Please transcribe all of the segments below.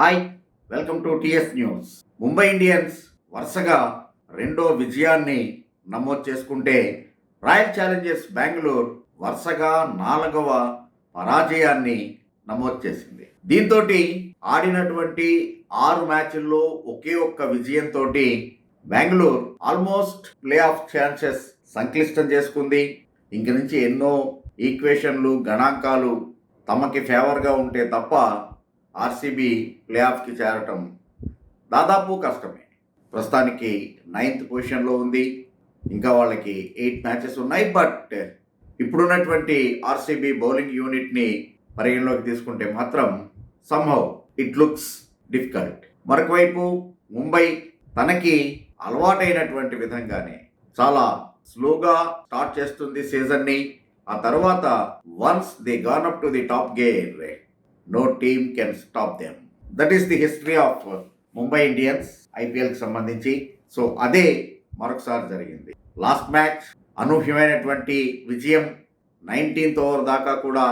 Hi welcome to TS news. Mumbai Indians వరుసగా రెండో విజయాన్ని నమోదు చేసుకుంటే రాయల్ ఛాలెంజర్స్ బెంగళూరు వరుసగా నాలుగవ పరాజయాన్ని నమోదు చేసింది. దీంతో ఆడినటువంటి ఆరు మ్యాచ్ల్లో ఒకే ఒక్క విజయంతో Bengaluru almost play off chances సంక్లిష్టం చేసుకుంది. ఇంక నుంచి ఎన్నో ఈక్వేషన్లు గణాంకాలు తమకి ఫేవర్గా ఉంటే తప్ప ఆర్సీబీ ప్లే ఆఫ్కి చేరటం దాదాపు కష్టమే. ప్రస్తుతానికి నైన్త్ పొజిషన్లో ఉంది. ఇంకా వాళ్ళకి ఎయిట్ మ్యాచెస్ ఉన్నాయి. బట్ ఇప్పుడున్నటువంటి ఆర్సీబీ బౌలింగ్ యూనిట్ని పరిగణలోకి తీసుకుంటే మాత్రం సంహౌ ఇట్ లుక్స్ డిఫికల్ట్ మరొక వైపు ముంబై తనకి అలవాటైనటువంటి విధంగానే చాలా స్లోగా స్టార్ట్ చేస్తుంది సీజన్ని. ఆ తర్వాత once the gone up to the top gear no team can stop them that is the history of Mumbai Indians ఐపీఎల్కి సంబంధించి. సో అదే మరొకసారి జరిగింది. లాస్ట్ మ్యాచ్ అనూహ్యమైనటువంటి విజయం. నైన్టీన్త్ ఓవర్ దాకా కూడా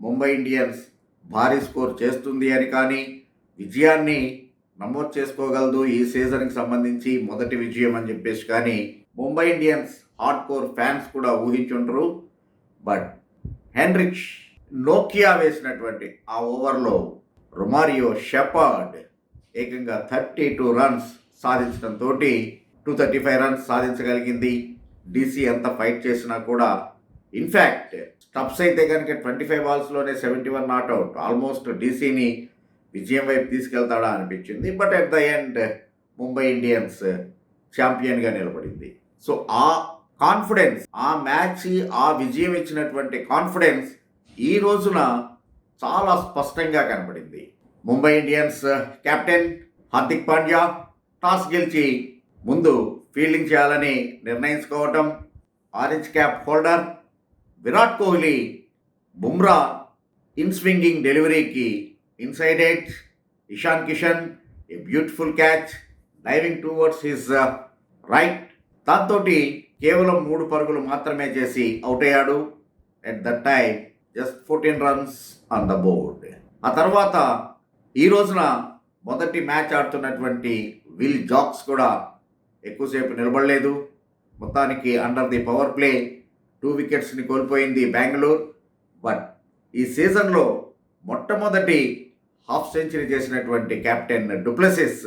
ముంబై ఇండియన్స్ భారీ స్కోర్ చేస్తుంది అని కానీ విజయాన్ని నమోదు చేసుకోగలదు ఈ సీజన్కి సంబంధించి మొదటి విజయం అని చెప్పేసి కానీ Mumbai Indians hard core fans కూడా ఊహించుంటారు బట్ హెన్రిచ్ నోకియా వేసినటువంటి ఆ ఓవర్లో రొమారియో షెపర్డ్ ఏకంగా థర్టీ టూ రన్స్ సాధించడంతో టూ థర్టీ ఫైవ్ రన్స్ సాధించగలిగింది. డీసీ ఎంత ఫైట్ చేసినా కూడా ఇన్ఫ్యాక్ట్ స్టప్స్ అయితే కనుక twenty five బాల్స్లోనే seventy one not out. Almost డీసీని విజయం వైపు తీసుకెళ్తాడా అనిపించింది. But at the end Mumbai Indians ఛాంపియన్గా నిలబడింది. సో ఆ కాన్ఫిడెన్స్ ఆ మ్యాచ్ ఆ విజయం ఇచ్చినటువంటి కాన్ఫిడెన్స్ ఈ రోజున చాలా స్పష్టంగా కనపడింది Mumbai Indians captain Hardik Pandya toss గెలిచి ముందు ఫీల్డింగ్ చేయాలని నిర్ణయించుకోవటం orange cap holder Virat Kohli Bumrah in swinging డెలివరీకి inside edge. Ishan Kishan a beautiful catch diving towards his right. దాంతో కేవలం మూడు పరుగులు మాత్రమే చేసి అవుట్ అయ్యాడు. At the time just fourteen runs on the board ఆ తర్వాత ఈ రోజున మొదటి మ్యాచ్ ఆడుతున్నటువంటి విల్ జాక్స్ కూడా ఎక్కువసేపు నిలబడలేదు. మొత్తానికి under the power play two వికెట్స్ని కోల్పోయింది బెంగళూరు బట్ ఈ సీజన్లో మొట్టమొదటి హాఫ్ సెంచరీ చేసినటువంటి కెప్టెన్ డుప్లెసిస్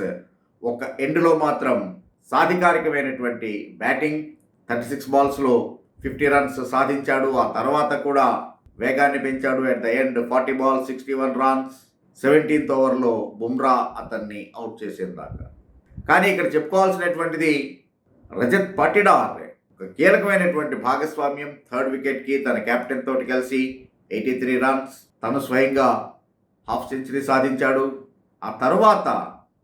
ఒక ఎండ్లో మాత్రం సాధికారికమైనటువంటి బ్యాటింగ్ థర్టీ సిక్స్ బాల్స్లో ఫిఫ్టీ రన్స్ సాధించాడు. ఆ తర్వాత కూడా వేగాన్ని పెంచాడు at the end forty ball sixty one runs seventeenth ఓవర్లో బుమ్రా అతన్ని అవుట్ చేసిన కానీ ఇక్కడ చెప్పుకోవాల్సినటువంటిది రజత్ పాటిడార్ ఒక కీలకమైనటువంటి భాగస్వామ్యం థర్డ్ వికెట్కి తన కెప్టెన్ తోటి కలిసి ఎయిటీ త్రీ రన్స్ తను స్వయంగా హాఫ్ సెంచరీ సాధించాడు. ఆ తర్వాత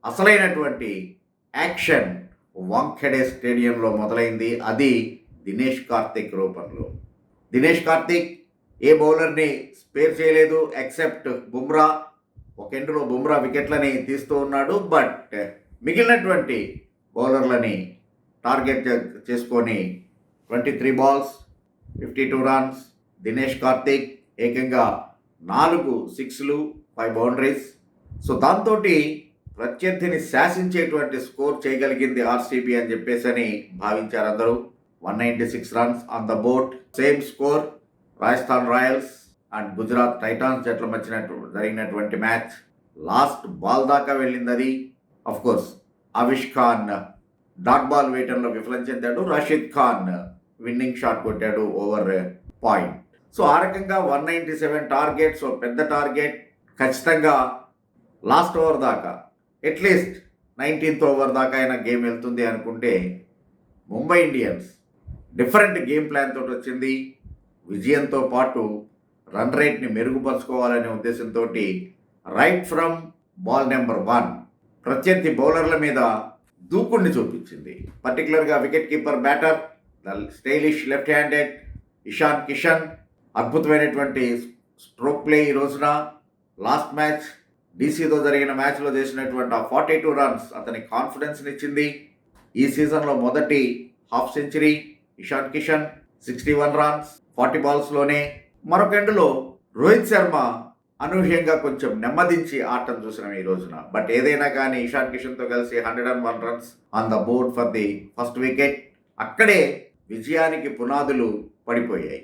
అసలైనటువంటి యాక్షన్ వాంఖెడే స్టేడియంలో మొదలైంది. అది దినేష్ కార్తిక్ రూపంలో. దినేష్ కార్తిక్ ఏ బౌలర్ని స్పేర్ చేయలేదు ఎక్సెప్ట్ బుమ్రా. ఒక ఎండులో బుమ్రా వికెట్లని తీస్తూ ఉన్నాడు బట్ మిగిలినటువంటి బౌలర్లని టార్గెట్ చేసుకొని twenty three balls fifty two runs Dinesh Karthik ఏకంగా నాలుగు సిక్స్లు ఫైవ్ బౌండరీస్ సో దాంతో ప్రత్యర్థిని శాసించేటువంటి స్కోర్ చేయగలిగింది ఆర్సీబీ అని చెప్పేసి అని భావించారు అందరూ. One ninety six runs on the board same score Rajasthan Royals and Gujarat Titans జట్ల మధ్య జరిగినటువంటి మ్యాచ్. లాస్ట్ బాల్ దాకా వెళ్ళింది అది course Avesh Khan dot ball వేయటంలో విఫలం చెందాడు. రషీద్ ఖాన్ విన్నింగ్ షాట్ కొట్టాడు ఓవర్ పాయింట్ సో ఆ రకంగా one ninety seven target so పెద్ద టార్గెట్ ఖచ్చితంగా లాస్ట్ ఓవర్ దాకా అట్లీస్ట్ నైన్టీన్త్ ఓవర్ దాకా అయినా గేమ్ వెళ్తుంది అనుకుంటే Mumbai Indians different game plan తోటి వచ్చింది. విజయంతో పాటు రన్ రేట్ని మెరుగుపరుచుకోవాలనే ఉద్దేశంతో right from ball number one ప్రత్యర్థి బౌలర్ల మీద దూకుడిని చూపించింది. పర్టికులర్గా wicket keeper batter the stylish left handed Ishan Kishan అద్భుతమైనటువంటి స్ట్రోక్ ప్లే ఈ రోజున. లాస్ట్ మ్యాచ్ డీసీతో జరిగిన మ్యాచ్లో చేసినటువంటి ఆ ఫార్టీ టూ రన్స్ అతని కాన్ఫిడెన్స్ని ఇచ్చింది. ఈ సీజన్లో మొదటి half century Ishan Kishan sixty one runs forty బాల్స్లోనే. మరొక ఎండ్లో రోహిత్ శర్మ అనూహ్యంగా కొంచెం నెమ్మదించి ఆటం చూసినాం ఈ రోజున. బట్ ఏదైనా కానీ ఇషాన్ కిషన్తో కలిసి hundred and one runs on the board for the first wicket. అక్కడే విజయానికి పునాదులు పడిపోయాయి.